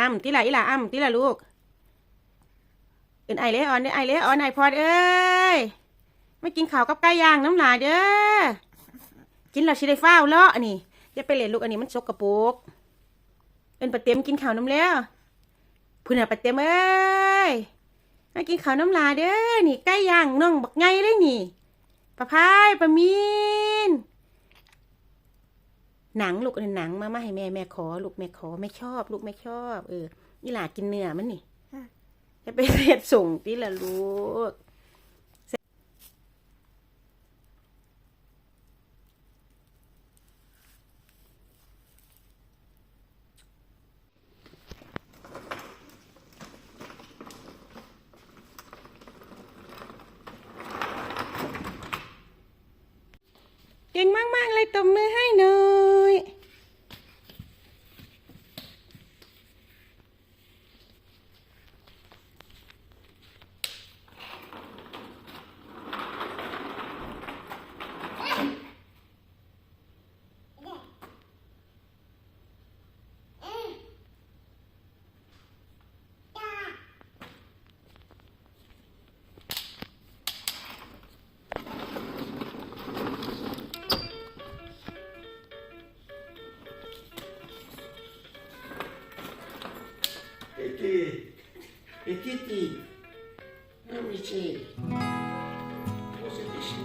อ้ำติละอีหล่าอ้ำติละลูกเอ็นไอเลยออนเด้อไอเลยออนไอพอดเอ้ยไม่กินข้าวกับไก่ย่างน้ำหลาเด้อกินเราชิได้ฟ้าวเลาะนี่อย่าไปเล่นลูกอันนี้มันสกรปรกเป็นปลาเต็มกินข้าวน้ำแล้วพุ่นน่ะปลาเต็มเอ้ยมากินข้าวน้ำหลาเด้อนี่ไก่ย่างน้องบักไงเลยนี่ปลาพายปลามีน หนังลูกอันนหนังมามาให้แม่แม่ขอ ลูกแม่ขอไม่ชอบ ลูกไม่ชอบ เออนี่หลากินเนื้อมันนี่จะไปเรียดส่งที่ละลูกเก่งมาก ๆ เลยตบมือให้หน่ อย Petit, petit, amici. Você deixa,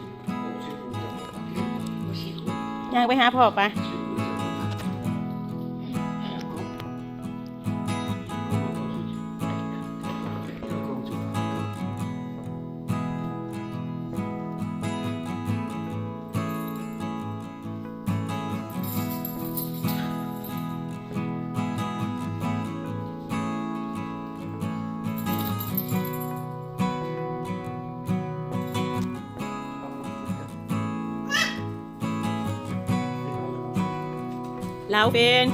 você volta aqui. Você ย่างไปหาพ่อปะ เราเป็น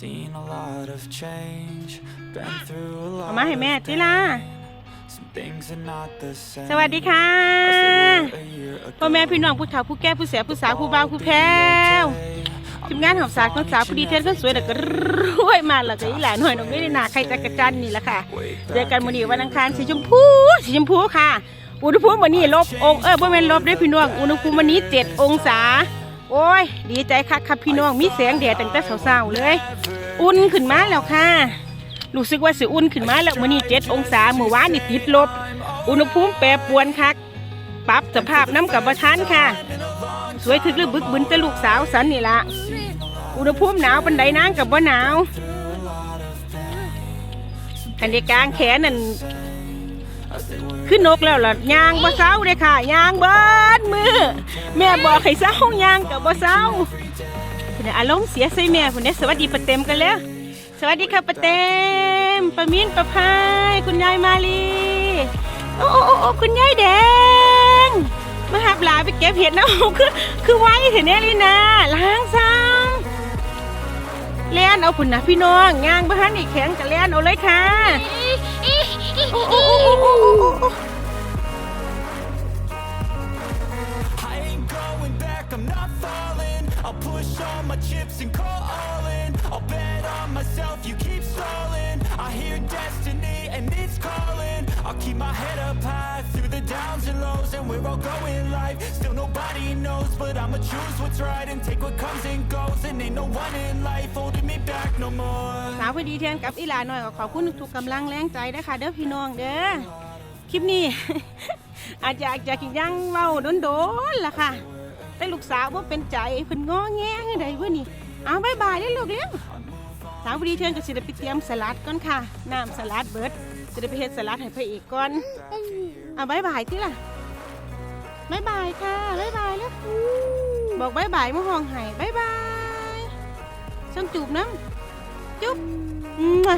seen a lot of change, been through a เอา lot มาให้แม่ of จิล่ะ Some things are not the same สวัสดีค่ะ as they were a year พ่อแม่ ago. พี่น้องผู้เฒ่าผู้แก่ผู้เสียผู้สาวผู้บ่าวผู้แพ้วทีมงานหอบสารคนสาวผู้ดีเทนคนสวยแต่ก็รวยมาแล้วก็อีหลานหน่อยน้องไม่ได้หนาใครจะกระจันนี่แหละค่ะ เจอกันวันนี้วันอังคารสีชมพูสีชมพูค่ะ อุณหภูมิวันนี้ลบองเออบ่แม่นลบเด้อพี่น้องอุณหภูมิวันนี้เจ็ดองศา โอ้ย ดีใจคักครับพี่น้อง มีแสงแดดตั้งแต่เช้าๆเลย อุ่นขึ้นมาแล้วค่ะรู้สึกว่าสิอุ่นขึ้นมาแล้ววันนี้เจ็ดองศาเมื่อวานนี่ติดลบ อุณหภูมิแปรปรวนคักปรับสภาพน้ำกับประทานค่ะ สวยถึกหรือบึกบึนแต่ลูกสาวสันนี่ละอุณหภูมิหนาวปันใดนางกับบ่หนาวคันเดกลางแขนนั่น ขึ้นนกแล้วล่ะยางบ่เศร้าเลยค่ะยางเบิดมือ แม่บอกให้เศร้ายางกับบ่เศร้าคุณอารมณ์เสียใส่แม่คุณเนี่ยสวัสดีปะเต็มกันแล้วสวัสดีค่ะปะเต็มปะมินปะพายคุณยายมาลีโอ้โอ้โอ้คุณยายแดงมาหับหลาไปเก็บเห็ดนะคือคือไว้เห็นแน่ลีนะล้างซ้ำ เล่นเอาผุนนะพี่น้องย่างบ้านอีกแข็งจะเล่นเอาเลยค่ะ and we're all going life. Still nobody knows, but I'ma choose what's right and take what comes and goes. And ain't no one in life holding me back no more. สาวพอดีเทียนกับอีหลาหน่อยก็ขอบคุณทุกๆกำลังแรงใจนะคะเด้อพี่น้องเด้อคลิปนี้ อาจจะอาจจะกินย่างเมาโดนๆล่ะค่ะ แต่ลูกสาวว่าเป็นใจเพิ่นงอแงงไดวะนี่เอาบายบายได้อลูกเร็วสาวพอดีเทียนก็สิได้ไปเตรียมสลัดก่อนค่ะน้ำสลัดเบิดจะได้ไปเฮ็ดสลัดให้พระเอกก่อนเอาบายบายที่ล่ะ บายบายค่ะบายบายแล้วบอกบายบายมาห้องไห้บายบายช่างจูบน้ำจุ๊บมั่ว